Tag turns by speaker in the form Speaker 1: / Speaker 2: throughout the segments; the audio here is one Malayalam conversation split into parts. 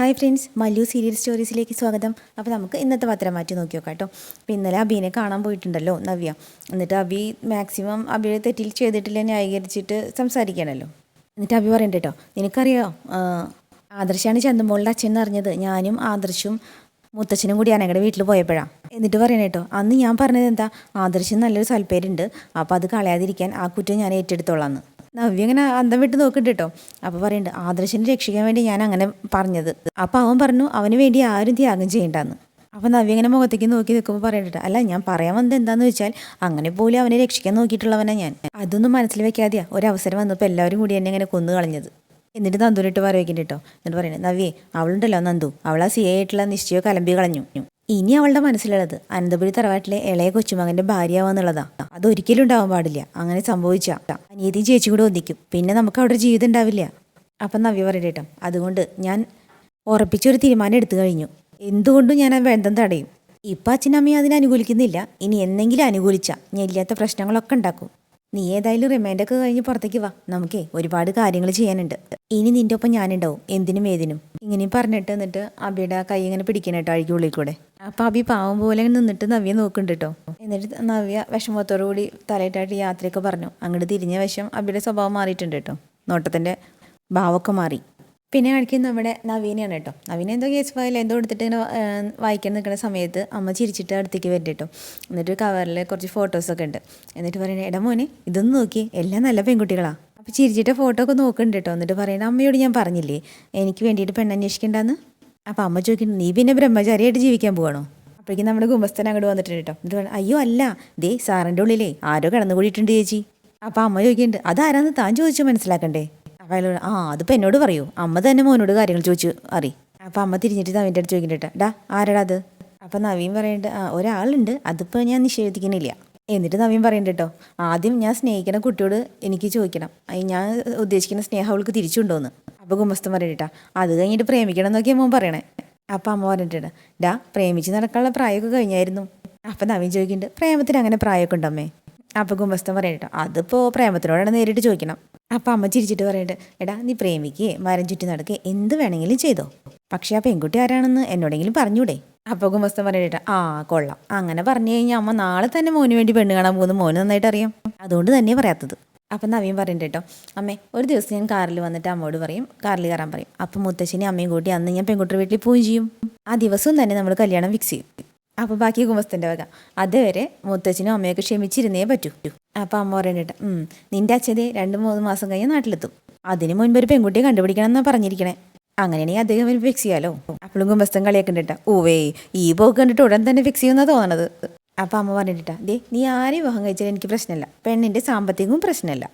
Speaker 1: ഹായ് ഫ്രണ്ട്സ് മല്ലു സീരിയൽ സ്റ്റോറീസിലേക്ക് സ്വാഗതം. അപ്പോൾ നമുക്ക് ഇന്നത്തെ പത്രം മാറ്റി നോക്കി നോക്കാം കേട്ടോ. അപ്പോൾ ഇന്നലെ അബീനെ കാണാൻ പോയിട്ടുണ്ടല്ലോ നവ്യ. എന്നിട്ട് അബി മാക്സിമം അബിയെ തെറ്റിൽ ചെയ്തിട്ടില്ല ന്യായീകരിച്ചിട്ട് സംസാരിക്കണമല്ലോ എന്നിട്ട് അബി പറയണ്ട കേട്ടോ നിനക്കറിയോ ആദർശാണ് ചന്ദമോളുടെ അച്ഛൻ അറിഞ്ഞത്. ഞാനും ആദർശും മുത്തച്ഛനും കൂടി ഞങ്ങളുടെ വീട്ടിൽ പോയപ്പോഴാണ് എന്നിട്ട് പറയണേ കേട്ടോ അന്ന് ഞാൻ പറഞ്ഞത് എന്താ? ആദർശം നല്ലൊരു സൽപ്പേരുണ്ട്. അപ്പോൾ അത് കളയാതിരിക്കാൻ ആ കുറ്റം ഞാൻ ഏറ്റെടുത്തോളാന്ന്. നവ്യ ഇങ്ങനെ അന്തം വിട്ട് നോക്കിട്ട് കേട്ടോ. അപ്പോൾ പറയുന്നുണ്ട് ആദർശനെ രക്ഷിക്കാൻ വേണ്ടി ഞാൻ അങ്ങനെ പറഞ്ഞത്. അപ്പോൾ അവൻ പറഞ്ഞു അവന് വേണ്ടി ആരും ത്യാഗം ചെയ്യണ്ടെന്ന്. അപ്പോൾ നവ്യ ഇങ്ങനെ മുഖത്തേക്ക് നോക്കി നിൽക്കുമ്പോൾ പറയുന്നുണ്ട് അല്ല ഞാൻ പറയാൻ വന്നത് എന്താന്ന് വെച്ചാൽ അങ്ങനെ പോലും അവനെ രക്ഷിക്കാൻ നോക്കിയിട്ടുള്ളവനാ ഞാൻ. അതൊന്നും മനസ്സിൽ വെക്കാതെയാ ഒരവസരം വന്നപ്പോൾ എല്ലാവരും കൂടി എന്നെ ഇങ്ങനെ കൊന്നു കളഞ്ഞത്. എന്നിട്ട് നന്ദുവിനിട്ട് പറയുന്നുണ്ട് കേട്ടോ. എന്നിട്ട് പറയുന്നത് നവ്യേ അവളുണ്ടല്ലോ നന്ദു. അവൾ ആ സി ആയിട്ടുള്ള നിശ്ചയം കലമ്പി കളഞ്ഞു. ഇനി അവളുടെ മനസ്സിലുള്ളത് അനന്തപുരി തറവാട്ടിലെ ഇളയ കൊച്ചുമകന്റെ ഭാര്യയാവാന്നുള്ളതാ. അതൊരിക്കലും ഉണ്ടാവാൻ പാടില്ല. അങ്ങനെ സംഭവിച്ച. അനീതി ചേച്ചി കൂടെ ഒന്നിക്കും. പിന്നെ നമുക്ക് അവിടെ ജീവിതം ഉണ്ടാവില്ല. അപ്പം നവ്യ പറയട്ടെ അതുകൊണ്ട് ഞാൻ ഉറപ്പിച്ചൊരു തീരുമാനം എടുത്തു കഴിഞ്ഞു. എന്തുകൊണ്ടും ഞാൻ ആ ബന്ധം തടയും. ഇപ്പം അച്ഛനമ്മയും അതിനെ അനുകൂലിക്കുന്നില്ല. ഇനി എന്തെങ്കിലും അനുകൂലിച്ച. ഞാൻ ഇല്ലാത്ത പ്രശ്നങ്ങളൊക്കെ ഉണ്ടാക്കും. നീ ഏതായാലും റിമൈൻഡൊക്കെ കഴിഞ്ഞ് പുറത്തേക്ക് വാ. നമുക്കേ ഒരുപാട് കാര്യങ്ങൾ ചെയ്യാനുണ്ട്. ഇനി നിന്റെ ഒപ്പം ഞാനുണ്ടാവും. എന്തിനും ഏതിനും. ഇങ്ങനെയും പറഞ്ഞിട്ട് എന്നിട്ട് അബിയുടെ കൈ ഇങ്ങനെ പിടിക്കണം കേട്ടോ അഴിക്കുള്ളിൽ കൂടെ. അപ്പൊ അബി പാവം പോലെ നിന്നിട്ട് നവ്യ നോക്കുന്നുണ്ട് കേട്ടോ എന്നിട്ട് നവ്യ വിഷമത്തോടു കൂടി തലയിട്ടായിട്ട് യാത്രയൊക്കെ പറഞ്ഞു. അങ്ങോട്ട് തിരിഞ്ഞ വശം അബിയുടെ സ്വഭാവം മാറിയിട്ടുണ്ട് കേട്ടോ നോട്ടത്തിന്റെ ഭാവമൊക്കെ മാറി. പിന്നെ കാണിക്കുന്നത് നമ്മുടെ നവീനയാണ് കേട്ടോ. നവീന എന്തോ കേസ് ഫയൽ എന്തോ എടുത്തിട്ട് ഇങ്ങനെ വായിക്കാൻ നിൽക്കുന്ന സമയത്ത് അമ്മ ചിരിച്ചിട്ട് അടുത്തേക്ക് വരും കേട്ടോ എന്നിട്ട് കവറിൽ കുറച്ച് ഫോട്ടോസൊക്കെ ഉണ്ട്. എന്നിട്ട് പറയണേ എടാ മോനെ ഇതൊന്നും നോക്കി എല്ലാം നല്ല പെൺകുട്ടികളാണ് അപ്പോൾ ചിരിച്ചിട്ട് ഫോട്ടോ ഒക്കെ നോക്കുന്നുണ്ട് കേട്ടോ എന്നിട്ട് പറയണേ അമ്മയോട് ഞാൻ പറഞ്ഞില്ലേ എനിക്ക് വേണ്ടിയിട്ട് പെണ്ണന്വേഷിക്കേണ്ടെന്ന് അപ്പോൾ അമ്മ ചോദിക്കുന്നു നീ പിന്നെ ബ്രഹ്മചാരിയായിട്ട് ജീവിക്കാൻ പോകണോ അപ്പോഴേക്കും നമ്മുടെ ഗുമസ്തൻ അങ്ങോട്ട് വന്നിട്ടുണ്ട് കേട്ടോ എന്നിട്ട് പറഞ്ഞു, അയ്യോ അല്ല ദേ സാറിന്റെ ഉള്ളിലേ ആരോ കിടന്നു കൂടിയിട്ടുണ്ട് ചേച്ചി. അപ്പോൾ അമ്മ ചോദിക്കുന്നുണ്ട് അതാരാന്ന് താൻ ചോദിച്ചു മനസ്സിലാക്കണ്ടേ? അപ്പോൾ ആ അതിപ്പോൾ എന്നോട് പറയൂ. അമ്മ തന്നെ മോനോട് കാര്യങ്ങൾ ചോദിച്ചു അറി അപ്പോൾ അമ്മ തിരിഞ്ഞിട്ട് നവീന്റെ അടുത്ത് ചോദിക്കുന്നുണ്ട് ഡാ ആരാടാ അത്? അപ്പോൾ നവീൻ പറയുന്നുണ്ട് ആ ഒരാളുണ്ട്. അതിപ്പോൾ ഞാൻ നിഷേധിക്കുന്നില്ല എന്നിട്ട് നവീൻ പറയുന്നുണ്ട് കേട്ടോ ആദ്യം ഞാൻ സ്നേഹിക്കുന്ന കുട്ടിയോട് എനിക്ക് ചോദിക്കണം. ഞാൻ ഉദ്ദേശിക്കുന്ന സ്നേഹം അവൾക്ക് തിരിച്ചുണ്ടോന്ന്? അപ്പോൾ ഗുമസ്തം പറയണ്ടാ അത് കഴിഞ്ഞിട്ട് പ്രേമിക്കണം എന്നൊക്കെ മോൻ പറയണേ. അപ്പോൾ അമ്മ പറഞ്ഞിട്ടുണ്ട് ഡാ പ്രേമിച്ച് നടക്കാനുള്ള പ്രായമൊക്കെ കഴിഞ്ഞായിരുന്നു. അപ്പം നവീൻ ചോദിക്കുന്നുണ്ട് പ്രേമത്തിന് അങ്ങനെ പ്രായമൊക്കെ ഉണ്ടമ്മേ അപ്പം കുമ്പസ്തം പറയട്ടോ. അതിപ്പോൾ പ്രേമത്തിനോടാണ് നേരിട്ട് ചോദിക്കണം. അപ്പം അമ്മ ചിരിച്ചിട്ട് പറയട്ടെ എടാ നീ പ്രേമിക്കുകയെ മരം ചുറ്റി നടക്കുക എന്ത് വേണമെങ്കിലും ചെയ്തോ. പക്ഷേ ആ പെൺകുട്ടി ആരാണെന്ന് എന്നോടെങ്കിലും പറഞ്ഞൂടെ. അപ്പോൾ കുമ്പസ്തം പറയട്ടെ. ആ കൊള്ളാം. അങ്ങനെ പറഞ്ഞു കഴിഞ്ഞാൽ അമ്മ നാളെ തന്നെ മോന് വേണ്ടി പെണ്ണ് കാണാൻ പോകുന്ന. മോന് നന്നായിട്ട് അറിയാം. അതുകൊണ്ട് തന്നെ പറയാത്തത്. അപ്പം നവീൻ പറയണ്ട കേട്ടോ അമ്മേ ഒരു ദിവസം ഞാൻ കാറിൽ വന്നിട്ട് അമ്മയോട് പറയും കാറിൽ കയറാൻ പറയും. അപ്പം മുത്തശ്ശിനെ അമ്മയും കൂട്ടി അന്ന് ഞാൻ പെൺകുട്ടിയുടെ വീട്ടിൽ പോവുകയും ചെയ്യും. ആ ദിവസവും തന്നെ നമ്മൾ കല്യാണം ഫിക്സ് ചെയ്യും. അപ്പോൾ ബാക്കി കുമസ്തന്റെ വക. അതുവരെ മുത്തച്ഛനും അമ്മയൊക്കെ ക്ഷമിച്ചിരുന്നേ പറ്റൂ. അപ്പോൾ അമ്മ പറയണ്ടിട്ട് ഉം, നിന്റെ അച്ഛനെ രണ്ട് മൂന്ന് മാസം കഴിഞ്ഞ് നാട്ടിലെത്തും. അതിന് മുൻപ് ഒരു പെൺകുട്ടിയെ കണ്ടുപിടിക്കണം എന്നാണ് പറഞ്ഞിരിക്കണേ. അങ്ങനെയാണെങ്കിൽ അദ്ദേഹം അവന് ഫിക്സ് ചെയ്യാലോ? അപ്പോഴും കുമ്പസ്ഥൻ കളിയൊക്കെ ഉണ്ടിട്ടാ ഓവേ ഈ പോക്ക് കണ്ടിട്ട് ഉടൻ തന്നെ ഫിക്സ് ചെയ്യുമെന്നാണ് തോന്നണത്. അപ്പം അമ്മ പറഞ്ഞിട്ടാ ദേ നീ ആരെ വിവാഹം കഴിച്ചാലും എനിക്ക് പ്രശ്നമില്ല. പെണ്ണിന്റെ സാമ്പത്തികവും പ്രശ്നമില്ല.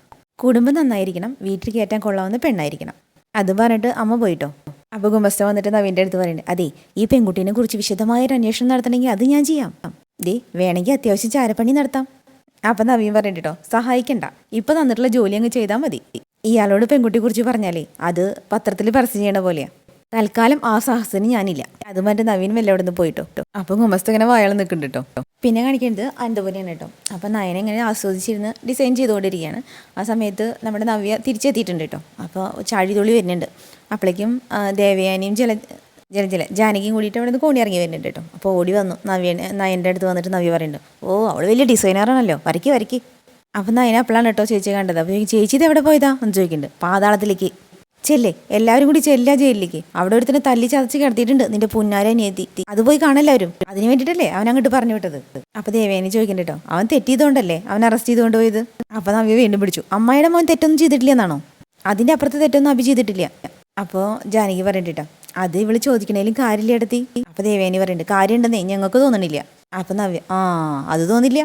Speaker 1: കുടുംബം നന്നായിരിക്കണം വീട്ടിൽ കയറ്റാൻ കൊള്ളാവുന്ന പെണ്ണായിരിക്കണം. അത് പറഞ്ഞിട്ട് അമ്മ പോയിട്ടോ? അപ്പോൾ ഗുമസ്ത വന്നിട്ട് നവീന്റെ അടുത്ത് പറയുന്നത് അതെ ഈ പെൺകുട്ടീനെ കുറിച്ച് വിശദമായ ഒരു അന്വേഷണം നടത്തണമെങ്കിൽ അത് ഞാൻ ചെയ്യാം. ദേ വേണമെങ്കിൽ അത്യാവശ്യം ചാരപ്പണി നടത്താം. അപ്പം നവീൻ പറഞ്ഞിട്ടോ സഹായിക്കണ്ട. ഇപ്പൊ തന്നിട്ടുള്ള ജോലി അങ്ങ് ചെയ്താൽ മതി. ഇയാളോട് പെൺകുട്ടിയെ കുറിച്ച് പറഞ്ഞാലേ അത് പത്രത്തിൽ പരസ്യം ചെയ്യണ പോലെയാ. തൽക്കാലം ആ സാഹസത്തിന് ഞാനില്ല. അത് മറ്റേ നവീൻ വല്ല അവിടെ നിന്ന് പോയിട്ടോ? അപ്പം ഗുമസ്ത ഇങ്ങനെ വായാൾ നിൽക്കുന്നുണ്ട് കേട്ടോ പിന്നെ കാണിക്കേണ്ടത് അന്തപുരിയാണ് കേട്ടോ അപ്പം നയനെ ഇങ്ങനെ ആസ്വദിച്ചിരുന്ന് ഡിസൈൻ ചെയ്തുകൊണ്ടിരിക്കുകയാണ് ആ സമയത്ത് നമ്മുടെ നവ്യ തിരിച്ചെത്തിയിട്ടുണ്ട് കേട്ടോ അപ്പോൾ ചാഴിതുള്ളി വരുന്നുണ്ട്. അപ്പോഴേക്കും ദേവയാനിയും ജല ജല ജല ജാനകിയും കൂടിയിട്ട് അവിടെ നിന്ന് കോണി ഇറങ്ങി വരുന്നുണ്ട് കേട്ടോ. അപ്പോൾ ഓടി വന്നു. നവ്യ നയന്റെ അടുത്ത് വന്നിട്ട് നവ്യ പറയുന്നുണ്ട് ഓ അവൾ വലിയ ഡിസൈനറാണല്ലോ വരയ്ക്ക് വരയ്ക്ക്. അപ്പം നയന അപ്പോഴാണ് കേട്ടോ ചേച്ചി കണ്ടത്. അപ്പോൾ ചേച്ചി ഇത് എവിടെ പോയതാ? എന്ന് ചോദിക്കുന്നുണ്ട് പാതാളത്തിലേക്ക്. ചെല്ലേ എല്ലാവരും കൂടി ചെല്ലാ ജയിലിലേക്ക്. അവിടെ ഒരുത്തിനെ തല്ലി ചതച്ച് കിടത്തിയിട്ടുണ്ട്. നിന്റെ പുന്നാരെ നീതി അത് പോയി കാണല്ലാവരും അതിന് വേണ്ടിയിട്ടല്ലേ അവൻ അങ്ങോട്ട് പറഞ്ഞു വിട്ടത്? അപ്പൊ ദേവേനി ചോദിക്കണ്ട അവൻ തെറ്റിയതുകൊണ്ടല്ലേ അവൻ അറസ്റ്റ് ചെയ്തുകൊണ്ട് പോയത്? അപ്പൊ നവ്യ വീണ്ടും പിടിച്ചു അമ്മയുടെ മോൻ തെറ്റൊന്നും ചെയ്തിട്ടില്ല എന്നാണോ അതിന്റെ അപ്പുറത്ത് തെറ്റൊന്നും അഭി ചെയ്തിട്ടില്ല. അപ്പോൾ ജാനകി പറയണ്ടിട്ടോ അത് ഇവൾ ചോദിക്കണേലും കാര്യമില്ല എടുത്തി അപ്പൊ ദേവേനി പറയുന്നുണ്ട് കാര്യം ഉണ്ടെന്നേ ഞങ്ങൾക്ക് തോന്നണില്ല. അപ്പൊ നവ്യ ആ അത് തോന്നില്ല.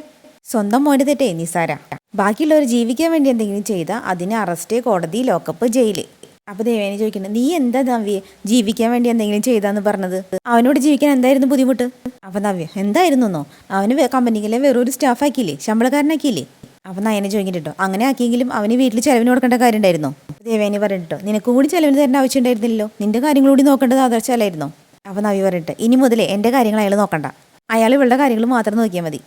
Speaker 1: സ്വന്തം മോന്റെ തെറ്റേ നിസാര. ബാക്കിയുള്ളവർ ജീവിക്കാൻ വേണ്ടി എന്തെങ്കിലും ചെയ്താൽ അതിന് അറസ്റ്റ് കോടതി ലോക്കപ്പ് ജയിൽ. അപ്പൊ ദേവേനി ചോദിക്കുന്നത് നീ എന്താ നവ്യ ജീവിക്കാൻ വേണ്ടി എന്തെങ്കിലും ചെയ്താന്ന് പറഞ്ഞത്? അവനോട് ജീവിക്കാൻ എന്തായിരുന്നു ബുദ്ധിമുട്ട്? അപ്പൊ നവ്യ എന്തായിരുന്നോ അവന് കമ്പനിയിലെ വെറും ഒരു സ്റ്റാഫ് ആക്കിയില്ലേ ശമ്പളക്കാരനാക്കിയില്ലേ? അപ്പൊ നയനെ ചോദിക്കട്ടോ അങ്ങനെ ആക്കിയെങ്കിലും അവന് വീട്ടിൽ ചെലവിന് കൊടുക്കേണ്ട കാര്യം ഉണ്ടായിരുന്നോ ദേവേനി പറഞ്ഞിട്ടോ നിനക്ക് കൂടി ചെലവിന് തരേണ്ട ആവശ്യം ഉണ്ടായിരുന്നില്ലല്ലോ നിന്റെ കാര്യങ്ങൾ കൂടി നോക്കേണ്ടത് ആദർശമല്ലായിരുന്നോ അവൻ നവി പറഞ്ഞിട്ട് ഇനി മുതലേ എന്റെ കാര്യങ്ങൾ അയാൾ നോക്കണ്ട. അയാൾ ഇവളുടെ കാര്യങ്ങൾ മാത്രം നോക്കിയാൽ മതി.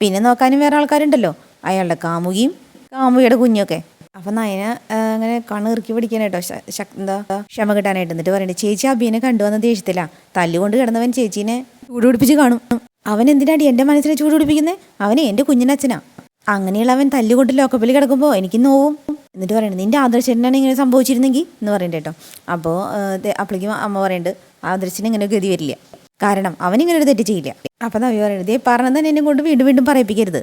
Speaker 1: പിന്നെ നോക്കാനും വേറെ ആൾക്കാരുണ്ടല്ലോ. അയാളുടെ കാമുകിയും കാമുകിയുടെ കുഞ്ഞൊക്കെ. അപ്പം നയന അങ്ങനെ കണ്ണിറുക്കി ശ- ശക്- എന്താ ക്ഷമ കിട്ടാനായിട്ട് എന്നിട്ട് പറയുന്നത് ചേച്ചി അബീനെ കണ്ടുവന്ന ദേഷ്യത്തിലാ. തല്ലുകൊണ്ട് കിടന്നവൻ ചേച്ചീനെ ചൂടുപിടിപ്പിച്ച് കാണും. അവൻ എന്തിനാടി എന്റെ മനസ്സിനെ ചൂടുപിടിപ്പിക്കുന്നത് അവനെ എന്റെ കുഞ്ഞിനച്ഛനാ. അങ്ങനെയുള്ള അവൻ തല്ലുകൊണ്ട് ലോക്കപ്പിൽ കിടക്കുമ്പോൾ എനിക്ക് നോവും. എന്നിട്ട് പറയുന്നത് നിന്റെ ആദർശനാണ് ഇങ്ങനെ സംഭവിച്ചിരുന്നെങ്കിൽ? എന്ന് പറയണ്ട കേട്ടോ. അപ്പോൾ അപ്പോഴേക്കും അമ്മ പറയുന്നുണ്ട് ആദർശന് ഇങ്ങനെ ഗതി വരില്ല. കാരണം അവൻ ഇങ്ങനെ ഒരു തെറ്റ് ചെയ്യില്ല. അപ്പം നവി പറയുന്നത് ദേ പറഞ്ഞത് തന്നെ എന്നെ കൊണ്ട് വീണ്ടും വീണ്ടും പറയിപ്പിക്കരുത്.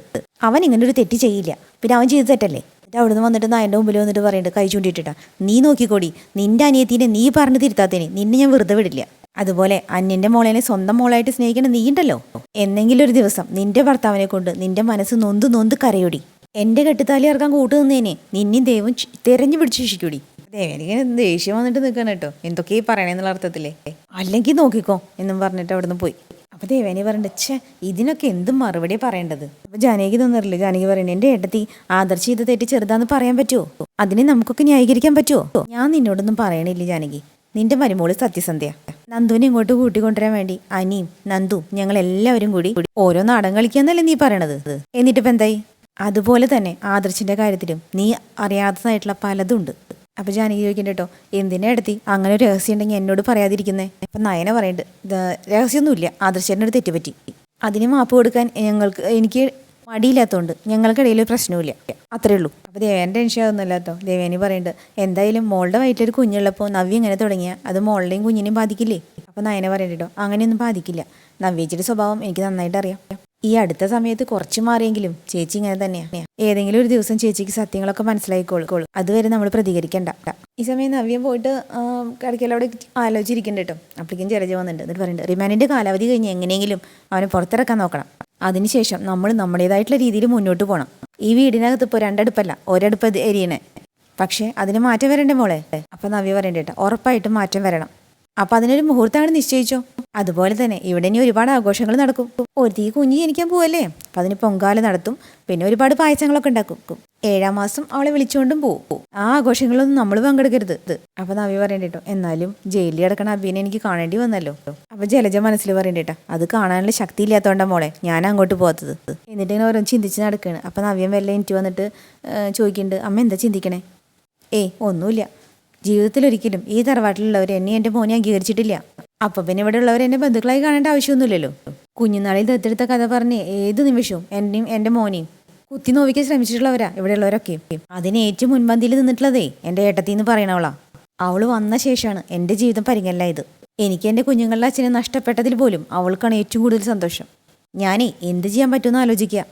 Speaker 1: അവൻ ഇങ്ങനെ ഒരു തെറ്റ് ചെയ്യില്ല. പിന്നെ അവൻ ചെയ്ത് തെറ്റല്ലേ? എന്നിട്ട് അവിടുന്ന് വന്നിട്ട് നായന്റെ മുമ്പിൽ വന്നിട്ട് പറയുന്നുണ്ട് കൈ ചൂണ്ടിയിട്ടാ നീ നോക്കിക്കോടി. നിന്റെ അനിയത്തിനെ നീ പറഞ്ഞ് തിരുത്താത്തേനെ നിന്നെ ഞാൻ വെറുതെ വിടില്ല. അതുപോലെ അന്യന്റെ മോളേനെ സ്വന്തം മോളായിട്ട് സ്നേഹിക്കണം നീണ്ടല്ലോ എന്നെങ്കിലും ഒരു ദിവസം നിന്റെ ഭർത്താവിനെ കൊണ്ട് നിന്റെ മനസ്സ് നൊന്ത് നൊന്ത് കരയൊടി. എന്റെ കെട്ടിത്താലി ഇറക്കാൻ കൂട്ടു നിന്നേനെ. നിന്നെയും ദൈവം തെരഞ്ഞു പിടിച്ച് ശിക്കൂടി ദേവനിങ്ങനെ ദേഷ്യം വന്നിട്ട് നിൽക്കണം കേട്ടോ. എന്തൊക്കെയാ പറയണെന്നുള്ള അർത്ഥത്തിലേ. അല്ലെങ്കിൽ നോക്കിക്കോ എന്നും പറഞ്ഞിട്ട് അവിടുന്ന് പോയി. അപ്പൊ ദേവേനി പറഞ്ഞിട്ട് ഛേ ഇതിനൊക്കെ എന്തും മറുപടി പറയേണ്ടത്? അപ്പൊ ജാനകി തന്നിട്ടില്ല? ജാനകി പറയുന്നത് എന്റെ ഏട്ടത്തി ആദർശ ഇത് തെറ്റി ചെറുതാന്ന് പറയാൻ പറ്റുമോ അതിനെ നമുക്കൊക്കെ ന്യായീകരിക്കാൻ പറ്റുമോ ഞാൻ നിന്നോടൊന്നും പറയണില്ല ജാനകി. നിന്റെ മരുമോൾ സത്യസന്ധ്യ. നന്ദുവിനെ ഇങ്ങോട്ട് കൂട്ടിക്കൊണ്ടുവരാൻ വേണ്ടി അനിയും നന്ദും ഞങ്ങൾ എല്ലാവരും കൂടി ഓരോ നാടൻ കളിക്കാന്നല്ലേ നീ പറയണത്? എന്നിട്ടിപ്പോ എന്തായി? അതുപോലെ തന്നെ ആദർശിന്റെ കാര്യത്തിലും നീ അറിയാത്തതായിട്ടുള്ള പലതും ഉണ്ട് അപ്പൊ ജാനകി ചോദിക്കണ്ട കേട്ടോ എന്തിനാ എടുത്തി? അങ്ങനെ ഒരു രഹസ്യം ഉണ്ടെങ്കിൽ എന്നോട് പറയാതിരിക്കുന്നേ. അപ്പൊ നയന പറയണ്ട് "ഇത് രഹസ്യമൊന്നുമില്ല ആദർശേട്ടന്റെ അടുത്ത് തെറ്റുപറ്റി. അതിന് മാപ്പ് കൊടുക്കാൻ ഞങ്ങൾക്ക് എനിക്ക് മടിയില്ലാത്തതുകൊണ്ട് ഞങ്ങൾക്കിടയിൽ ഒരു പ്രശ്നമില്ല അത്രേ ഉള്ളൂ. അപ്പോൾ ദേവേന്റെ ടെൻഷൻ അതൊന്നുമില്ലാത്തോ ദേവേനി പറയുന്നുണ്ട് എന്തായാലും മോളുടെ വയറ്റിലൊരു കുഞ്ഞുള്ളപ്പോൾ നവ്യ ഇങ്ങനെ തുടങ്ങിയ അത് മോളുടെയും കുഞ്ഞിനെയും ബാധിക്കില്ലേ? അപ്പോൾ നയന പറയണ്ടോ അങ്ങനെയൊന്നും ബാധിക്കില്ല. നവ്യേച്ചിയുടെ സ്വഭാവം എനിക്ക് നന്നായിട്ട് അറിയാം. ഈ അടുത്ത സമയത്ത് കുറച്ച് മാറിയെങ്കിലും ചേച്ചി ഇങ്ങനെ തന്നെയാണ് ഏതെങ്കിലും ഒരു ദിവസം ചേച്ചിക്ക് സത്യങ്ങളൊക്കെ മനസ്സിലായിക്കോളൂ. അതുവരെ നമ്മൾ പ്രതികരിക്കണ്ട. ഈ സമയം നവ്യം പോയിട്ട് കിടക്കൽ അവിടെ ആലോചിച്ചിരിക്കണ്ട കേട്ടോ. അപ്പോഴേക്കും ജലജ വന്നിട്ടുണ്ട്. എന്നിട്ട് പറയുന്നുണ്ട് റിമാൻഡിന്റെ കാലാവധി കഴിഞ്ഞ് എങ്ങനെയെങ്കിലും അവനെ പുറത്തിറക്കാൻ നോക്കണം. അതിനുശേഷം നമ്മൾ നമ്മുടേതായിട്ടുള്ള രീതിയിൽ മുന്നോട്ട് പോകണം ഈ വീടിനകത്ത് ഇപ്പോൾ രണ്ടടുപ്പല്ല ഒരടുപ്പ് എരിയണേ പക്ഷേ അതിന് മാറ്റം വരണ്ടേ മോളെ? അപ്പം നവ്യ പറയണ്ടേട്ടാ ഉറപ്പായിട്ടും മാറ്റം വരണം. അപ്പൊ അതിനൊരു മുഹൂർത്തമാണ് നിശ്ചയിച്ചോ? അതുപോലെ തന്നെ ഇവിടെ ഇനി ഒരുപാട് ആഘോഷങ്ങൾ നടക്കും. ഒരു തീ കുഞ്ഞ് ജനിക്കാൻ പോവല്ലേ? അപ്പൊ അതിന് പൊങ്കാല നടത്തും. പിന്നെ ഒരുപാട് പായസങ്ങളൊക്കെ ഉണ്ടാക്കും. ഏഴാം മാസം അവളെ വിളിച്ചുകൊണ്ടും പോകും ആ ആഘോഷങ്ങളൊന്നും നമ്മൾ പങ്കെടുക്കരുത്. അപ്പൊ നവി പറയണ്ടേട്ടോ എന്നാലും ജയിലിൽ കിടക്കണ അബീനെ എനിക്ക് കാണേണ്ടി വന്നല്ലോ. അപ്പൊ ജലജ മനസ്സിൽ പറയണ്ടേട്ടാ അത് കാണാനുള്ള ശക്തി ഇല്ലാത്തോണ്ടാ മോളെ ഞാൻ അങ്ങോട്ട് പോകാത്തത് എന്നിട്ട് ഇങ്ങനെ ഓരോന്ന് ചിന്തിച്ച് നടക്കുകയാണ് അപ്പൊ നവ്യം വല്ല എനിക്ക് വന്നിട്ട് ചോദിക്കുന്നുണ്ട് അമ്മ എന്താ ചിന്തിക്കണേ? ഏയ് ഒന്നുമില്ല. ജീവിതത്തിൽ ഒരിക്കലും ഈ തറവാട്ടിലുള്ളവർ എന്നെ എന്റെ മോനെ അംഗീകരിച്ചിട്ടില്ല. അപ്പൊ പിന്നെ ഇവിടെ ഉള്ളവർ എന്നെ ബന്ധുക്കളായി കാണേണ്ട ആവശ്യമൊന്നുമില്ലല്ലോ. കുഞ്ഞുനാളിൽ ദത്തെടുത്ത കഥ പറഞ്ഞ് ഏത് നിമിഷവും എന്നെയും എന്റെ മോനെയും കുത്തി നോവിക്കാൻ ശ്രമിച്ചിട്ടുള്ളവരാ ഇവിടെയുള്ളവരൊക്കെയും അതിന് ഏറ്റവും മുൻപന്തിയിൽ നിന്നിട്ടുള്ളതേ എന്റെ ഏട്ടത്തി എന്ന് പറയണവളാ അവൾ വന്ന ശേഷമാണ് എന്റെ ജീവിതം പരിങ്ങലായത് എനിക്ക് എന്റെ കുഞ്ഞുങ്ങളുടെ അച്ഛനെ നഷ്ടപ്പെട്ടതിൽ പോലും അവൾക്കാണ് ഏറ്റവും കൂടുതൽ സന്തോഷം. ഞാനേ എന്ത് ചെയ്യാൻ പറ്റുമെന്ന് ആലോചിക്കുക.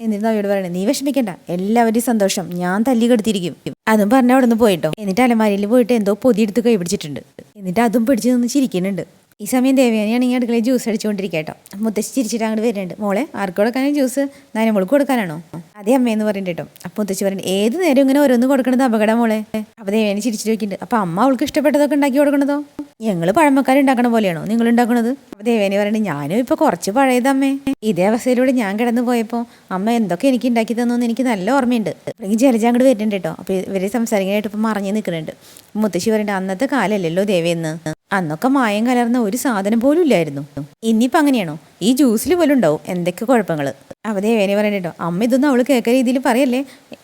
Speaker 1: എന്നിട്ട് അവയോട് പറയണേ നീ വിഷമിക്കണ്ട എല്ലാവരുടെയും സന്തോഷം ഞാൻ തല്ലി കെടുത്തിരിക്കും അതും പറഞ്ഞ അവിടെ നിന്ന് പോയിട്ടോ എന്നിട്ട് അലമാരിയിൽ പോയിട്ട് എന്തോ പൊതി എടുത്ത് കൈ പിടിച്ചിട്ടുണ്ട്. എന്നിട്ട് അതും പിടിച്ച് നിന്ന് ചിരിക്കുന്നുണ്ട്. ഈ സമയം ദേവയാനിയാണെങ്കിൽ അടുക്കളയിൽ ജ്യൂസ് അടിച്ചുകൊണ്ടിരിക്കുക കേട്ടോ മുത്തശ്ശി ചിരിച്ചിട്ട് അങ്ങോട്ട് വരുന്നുണ്ട്. മോളെ ആർക്ക് കൊടുക്കാനും ജ്യൂസ് നാനും മോൾക്ക് കൊടുക്കാനാണോ? അതേ അമ്മയെന്ന് പറയുന്നുണ്ട് കേട്ടോ. അപ്പൊ മുത്തശ്ശി പറയുന്നത് ഏത് നേരം ഇങ്ങനെ ഓരോന്ന് കൊടുക്കണത് അപകടം മോളെ? അപ്പൊ ദേവയാനി ചിരിച്ചിട്ട് വെക്കുന്നുണ്ട് അപ്പോൾ അമ്മ അവൾക്ക് ഇഷ്ടപ്പെട്ടതൊക്കെ ഉണ്ടാക്കി കൊടുക്കണതോ? ഞങ്ങൾ പഴമക്കാരുണ്ടാക്കണ പോലെയാണോ നിങ്ങൾ ഉണ്ടാക്കണത്? അപ്പൊ ദേവേനി പറയുന്നത് ഞാനും ഇപ്പൊ കുറച്ച് പഴയതമ്മേ ഇതേ അവസ്ഥയിലൂടെ ഞാൻ കിടന്നു പോയപ്പോൾ അമ്മ എന്തൊക്കെ എനിക്ക് ഉണ്ടാക്കി തന്നു എനിക്ക് നല്ല ഓർമ്മയുണ്ട്. അല്ലെങ്കിൽ ജലജ അങ്ങോട്ട് വരുന്നുണ്ട് കേട്ടോ. അപ്പൊ ഇവരെ സംസാരിക്കാനായിട്ട് ഇപ്പൊ മറിഞ്ഞു നിൽക്കുന്നുണ്ട് മുത്തശ്ശി പറയുന്നുണ്ട് അന്നത്തെ കാലല്ലല്ലോ ദേവേന്ന് അന്നൊക്കെ മായം കലർന്ന ഒരു സാധനം പോലും ഇല്ലായിരുന്നു. ഇനിയിപ്പോ അങ്ങനെയാണോ? ഈ ജ്യൂസിൽ പോലും ഉണ്ടാവും? എന്തൊക്കെ കുഴപ്പങ്ങൾ അവതേ വേനെ പറയണ്ടോ അമ്മ ഇതൊന്നും അവൾ കേൾക്കുന്ന രീതിയിൽ പറയല്ലേ?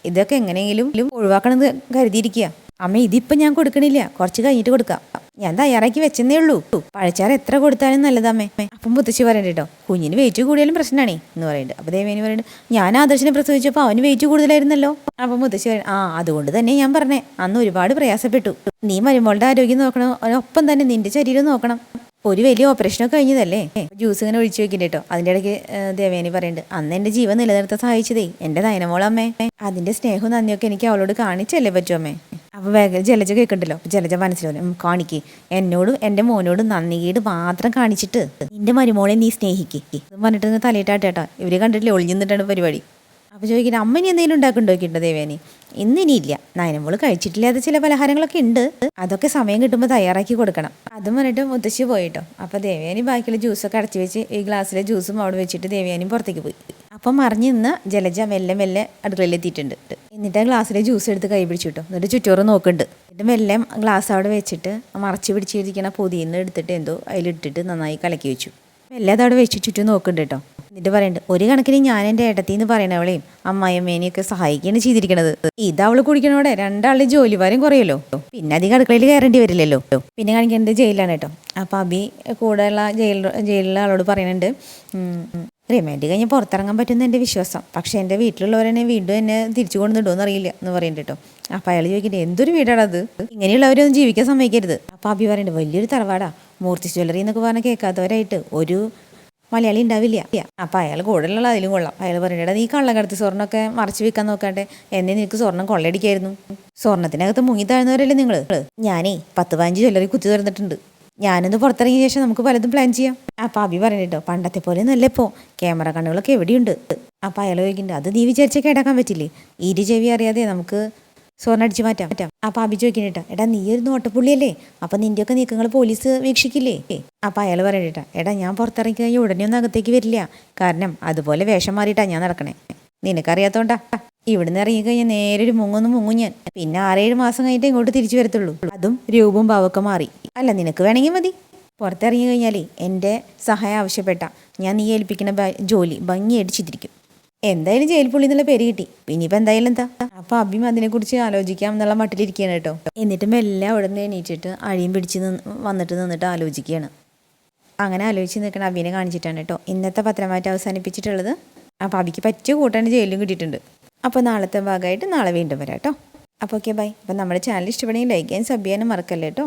Speaker 1: ഇതൊക്കെ എങ്ങനെയെങ്കിലും ഒഴിവാക്കണമെന്ന് കരുതിയിരിക്കുക അമ്മ ഇതിപ്പോ ഞാൻ കൊടുക്കണില്ല. കുറച്ച് കഴിഞ്ഞിട്ട് കൊടുക്കാം. ഞാൻ തയ്യാറാക്കി വെച്ചെന്നേ ഉള്ളൂ. പഴച്ചാറ് എത്ര കൊടുത്താലും നല്ലതമ്മേ അപ്പം മുത്തശ്ശി പറയണ്ട കേട്ടോ കുഞ്ഞിന് വെയിറ്റ് കൂടിയാലും പ്രശ്നമാണേ എന്ന് പറയുന്നുണ്ട് അപ്പൊ ദേവേനി പറയുന്നുണ്ട് ഞാൻ ആദർശനെ പ്രസവിച്ചപ്പോൾ അവന് വെയിറ്റ് കൂടുതലായിരുന്നല്ലോ? അപ്പൊ മുത്തശ്ശി പറയും ആ അതുകൊണ്ട് തന്നെ ഞാൻ പറഞ്ഞേ അന്ന് ഒരുപാട് പ്രയാസപ്പെട്ടു. നീ മരുമോളുടെ ആരോഗ്യം നോക്കണം ഒപ്പം തന്നെ നിന്റെ ശരീരം നോക്കണം. ഒരു വലിയ ഓപ്പറേഷനൊക്കെ കഴിഞ്ഞതല്ലേ? ജ്യൂസ് ഇങ്ങനെ ഒഴിച്ചു വെക്കണ്ട കേട്ടോ അതിന്റെ ഇടയ്ക്ക് ദേവേനി പറയുന്നുണ്ട് അന്ന് എന്റെ ജീവൻ നിലനിർത്താൻ സഹായിച്ചതേ എന്റെ നയനമോളമ്മേ അതിന്റെ സ്നേഹവും നന്ദിയൊക്കെ എനിക്ക് അവളോട് കാണിച്ചല്ലേ പറ്റുമേ അപ്പൊ വേഗം ജലജ കേൾക്കണ്ടല്ലോ ജലജ മനസ്സിലാവും കാണിക്ക്. എന്നോടും എന്റെ മോനോടും നന്ദികേട് മാത്രം കാണിച്ചിട്ട് നിന്റെ മരുമോളെ നീ സ്നേഹിക്ക്. പറഞ്ഞിട്ട് തലയിട്ടാട്ടേട്ടാ ഇവർ കണ്ടിട്ടില്ലേ ഒളിഞ്ഞു നിന്നിട്ടാണ് പരിപാടി. അപ്പൊ ചോദിക്കുന്നത് അമ്മ ഇനി എന്തെങ്കിലും ഉണ്ടാക്കുന്നുണ്ടോ? നോക്കിണ്ടോ ദേവേനി ഇന്നിനിയില്ല നയനമ്പോൾ കഴിച്ചിട്ടില്ലാത്ത ചില പലഹാരങ്ങളൊക്കെ ഉണ്ട്. അതൊക്കെ സമയം കിട്ടുമ്പോൾ തയ്യാറാക്കി കൊടുക്കണം. അതും പറഞ്ഞിട്ട് മുത്തശ്ശി പോയിട്ടോ. അപ്പോൾ ദേവയാനി ബാക്കിയുള്ള ജ്യൂസൊക്കെ അടച്ചു വെച്ച് ഈ ഗ്ലാസ്സിലെ ജ്യൂസും അവിടെ വെച്ചിട്ട് ദേവയാനി പുറത്തേക്ക് പോയി. അപ്പം മറിഞ്ഞ് നിന്ന് ജലജ മെല്ലെ മെല്ലെ അടുക്കളയിൽ എത്തിയിട്ടുണ്ട്. എന്നിട്ട് ആ ഗ്ലാസ്സിലെ ജ്യൂസ് എടുത്ത് കൈ പിടിച്ചു കിട്ടും എന്നിട്ട് ചുറ്റോറ് നോക്കുന്നുണ്ട്. എന്നിട്ട് മെല്ലെ ഗ്ലാസ് അവിടെ വെച്ചിട്ട് മറച്ച് പിടിച്ചിരിക്കണ പൊതിയിൽ നിന്ന് എടുത്തിട്ട് എന്തോ അതിലിട്ടിട്ട് നന്നായി കലക്കി വെച്ചു. എല്ലാം അവിടെ വെച്ച് ചുറ്റും നോക്കുന്നുണ്ട് കേട്ടോ. എന്നിട്ട് പറയുന്നുണ്ട് ഒരു കണക്കിന് ഞാൻ എന്റെ ഏട്ടത്തി എന്ന് പറയണവളെയും അമ്മായിയമ്മേനെയൊക്കെ സഹായിക്കുകയാണ് ചെയ്തിരിക്കണത്. ഇത് അവൾ കുടിക്കണോടെ രണ്ടാളുടെ ജോലി ഭാരം കുറയല്ലോ. പിന്നെ അധികം അടുക്കളയിൽ കയറേണ്ടി വരില്ലല്ലോ. പിന്നെ കാണിക്കേണ്ടത് ജയിലാണ് കേട്ടോ. അപ്പം അബി കൂടെയുള്ള ജയിൽ ജയിലിലെ ആളോട് പറയുന്നുണ്ട് റിമാൻഡ് കഴിഞ്ഞ് പുറത്തിറങ്ങാൻ പറ്റുന്ന എന്റെ വിശ്വാസം. പക്ഷേ എന്റെ വീട്ടിലുള്ളവരെന്നെ വീണ്ടും എന്നെ തിരിച്ചു കൊണ്ടുണ്ടോന്ന് അറിയില്ല എന്ന് പറയുന്നുണ്ട് കേട്ടോ. അപ്പം അയാൾ ചോദിക്കട്ടെ എന്തൊരു വീടാണത് ഇങ്ങനെയുള്ളവരൊന്നും ജീവിക്കാൻ സമ്മതിക്കരുത്. അപ്പം അബി പറയുന്നുണ്ട് വലിയൊരു തറവാടാ. മൂർത്തി ജ്വല്ലറി എന്നൊക്കെ പറഞ്ഞാൽ കേൾക്കാത്തവരായിട്ട് ഒരു മലയാളി ഉണ്ടാവില്ല. അപ്പം അയാൾ കൂടുതലുള്ള അതിലും കൊള്ളാം. അയാൾ പറഞ്ഞിട്ട് നീ കള്ളക്കടത്ത് സ്വർണമൊക്കെ മറച്ചു വെക്കാൻ നോക്കാട്ടെ എന്നെ നിനക്ക് സ്വർണം കൊള്ളയടിക്കായിരുന്നു. സ്വർണത്തിനകത്ത് മുങ്ങി താഴ്ന്നവരല്ലേ നിങ്ങൾ ഞാനേ പത്ത് പതിനഞ്ച് ജ്വല്ലറി കുത്തി തുറന്നിട്ടുണ്ട്. ഞാനൊന്ന് പുറത്തിറങ്ങിയ ശേഷം നമുക്ക് പലതും പ്ലാൻ ചെയ്യാം. അപ്പം അഭി പറഞ്ഞിട്ടോ പണ്ടത്തെ പോലെ നല്ല ഇപ്പോൾ ക്യാമറ കണ്ണുകളൊക്കെ എവിടെയുണ്ട്? അപ്പം അയാൾ ചോദിക്കുന്നുണ്ട് അത് നീ വിചാരിച്ച കേടാക്കാൻ പറ്റില്ലേ? ഇരു ചെവി അറിയാതെ നമുക്ക് സ്വർണം അടിച്ചു മാറ്റാം. അപ്പം അഭി ചോദിക്കുന്നുണ്ട് എടാ നീ ഒരു നോട്ടപ്പുള്ളിയല്ലേ? അപ്പം നിന്റെയൊക്കെ നീക്കങ്ങൾ പോലീസ് വീക്ഷിക്കില്ലേ? അപ്പം അയാൾ പറയണേട്ടാ എടാ ഞാൻ പുറത്തിറങ്ങി കഴിഞ്ഞാൽ ഉടനെ ഒന്നും അകത്തേക്ക് വരില്ല. കാരണം അതുപോലെ വേഷം മാറിയിട്ടാ ഞാൻ നടക്കണേ. നിനക്കറിയാത്തോണ്ടാ. ഇവിടുന്ന് ഇറങ്ങിക്കഴിഞ്ഞാൽ നേരെ ഒരു മുങ്ങൊന്ന് മുങ്ങും ഞാൻ. പിന്നെ ആറേഴ് മാസം കഴിഞ്ഞിട്ട് ഇങ്ങോട്ട് തിരിച്ചു വരത്തുള്ളൂ. അതും രൂപവും ഭാവമൊക്കെ മാറി. അല്ല നിനക്ക് വേണമെങ്കിൽ മതി. പുറത്തിറങ്ങി കഴിഞ്ഞാലേ എന്റെ സഹായം ആവശ്യപ്പെട്ട. ഞാൻ നീ ഏൽപ്പിക്കുന്ന ജോലി ഭംഗിയായിട്ട് ചെയ്തിരിക്കും. എന്തായാലും ജയിൽ പുള്ളി എന്നുള്ള പേര് കിട്ടി. ഇപ്പം എന്തായാലും എന്താ? അപ്പം അഭിം അതിനെക്കുറിച്ച് ആലോചിക്കാം എന്നുള്ള മട്ടിലിരിക്കുകയാണ് കേട്ടോ. എന്നിട്ട് മെല്ലെ അവിടെ നിന്ന് എണീറ്റിട്ട് അഴിയും പിടിച്ച് വന്നിട്ട് നിന്നിട്ട് ആലോചിക്കുകയാണ്. അങ്ങനെ ആലോചിച്ച് നിൽക്കണ അഭിനെ കാണിച്ചിട്ടാണ് കേട്ടോ ഇന്നത്തെ പത്രമായിട്ട് അവസാനിപ്പിച്ചിട്ടുള്ളത്. അപ്പോൾ അഭിക്ക് പറ്റിയ കൂട്ടാണ് ജയിലും കിട്ടിയിട്ടുണ്ട്. അപ്പോൾ നാളത്തെ ഭാഗമായിട്ട് നാളെ വീണ്ടും വരാം കേട്ടോ. അപ്പോൾ ഓക്കെ ബൈ അപ്പോൾ നമ്മുടെ ചാനൽ ഇഷ്ടപ്പെടുമെങ്കിൽ ലൈക്ക് ചെയ്യാൻ സബ് ചെയ്യാനും മറക്കല്ലേ കേട്ടോ?